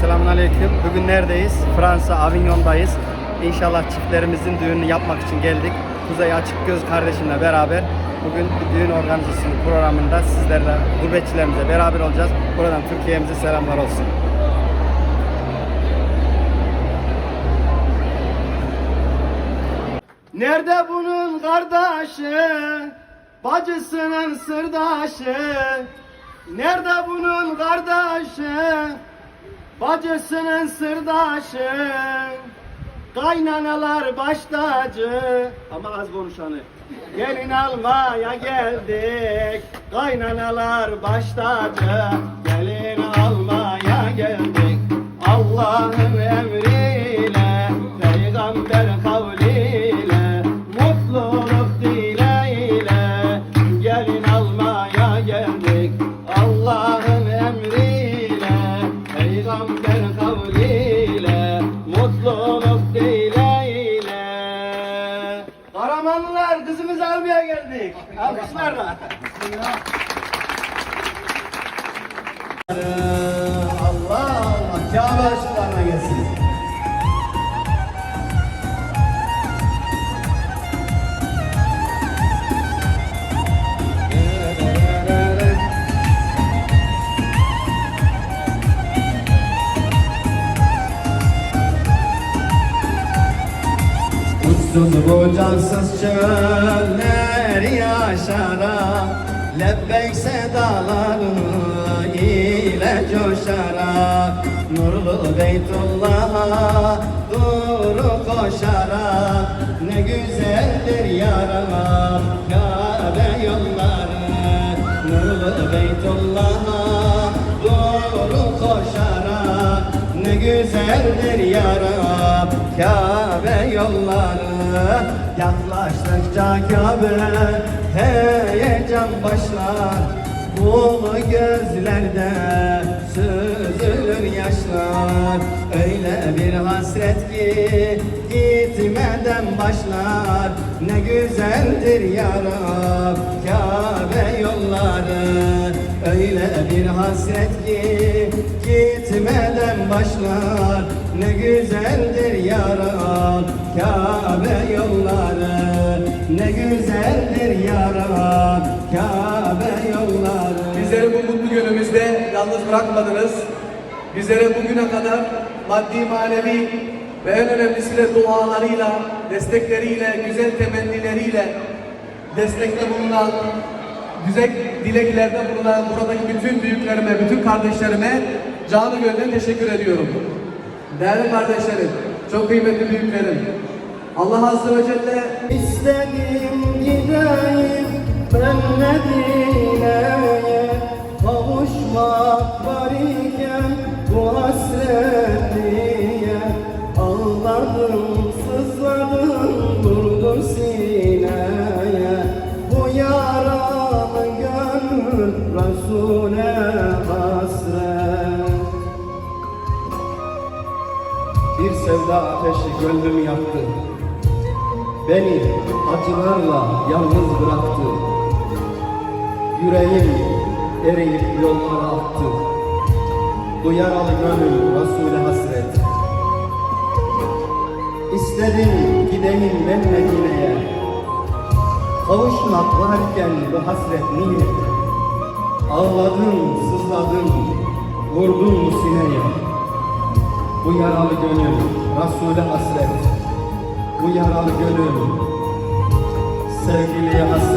Selamun Aleyküm. Bugün neredeyiz? Fransa, Avignon'dayız. İnşallah çiftlerimizin düğününü yapmak için geldik. Kuzey Açık Göz kardeşimle beraber bugün düğün organizasyonu programında sizlerle, gurbetçilerimize beraber olacağız. Buradan Türkiye'mize selamlar olsun. Nerede bunun kardeşi? Bacısının sırdaşı. Nerede bunun kardeşi? Bacısının sırdaşı. Kaynanalar baş tacı. Ama az konuşanı. Gelin almaya geldik. Kaynanalar baş tacı. Gelin almaya geldik. Allah'ın emriyle, Alkışlarla. Allah Allah. Kabe aşklarına gelsin. Uçsuz bucaksız çöller yaşara Lebbek sedaları ile coşara. Nurlu Beytullah'a doğru koşarak Ne güzeldir yara Kabe yolları. Nurlu Beytullah'a doğru koşarak ne güzeldir ya Rab Kabe yolları Yaklaştıkça Kabe heyecan başlar. Bu gözlerde süzülür yaşlar. Öyle bir hasret ki gitmeden başlar. Ne güzeldir ya Rab Kabe yolları Öyle bir hasret ki gitmeden başlar. Ne güzeldir ya Rab Kabe yolları. Ne güzeldir ya Rab Kabe yolları. Bizleri bu mutlu günümüzde yalnız bırakmadınız. Bizlere bugüne kadar maddi manevi ve en önemlisi de dualarıyla, destekleriyle, güzel temennileriyle destekte bulunan, güzel dileklerde bulunan buradaki bütün büyüklerime, bütün kardeşlerime canı gönülden teşekkür ediyorum. Değerli kardeşlerim, çok kıymetli büyüklerim. Allah Azze ve Celle İstedim gideyim ben Medine'ye Kavuşmak var iken bu hasretliye Ağladım, sızladım, Resul'e hasret Bir sevda ateşi gönlümü yaktı. Beni acılarla yalnız bıraktı. Yüreğim eriyip yollara attı. Bu yaralı gönül Resul'e hasret. İstedim gideyim ben Medine'ye Kavuşmak varken bu hasret niye Ağladım, sızladım, vurdum sineye? Bu yaralı gönül Resul'e hasret. Bu yaralı gönül Sevgiliye hasret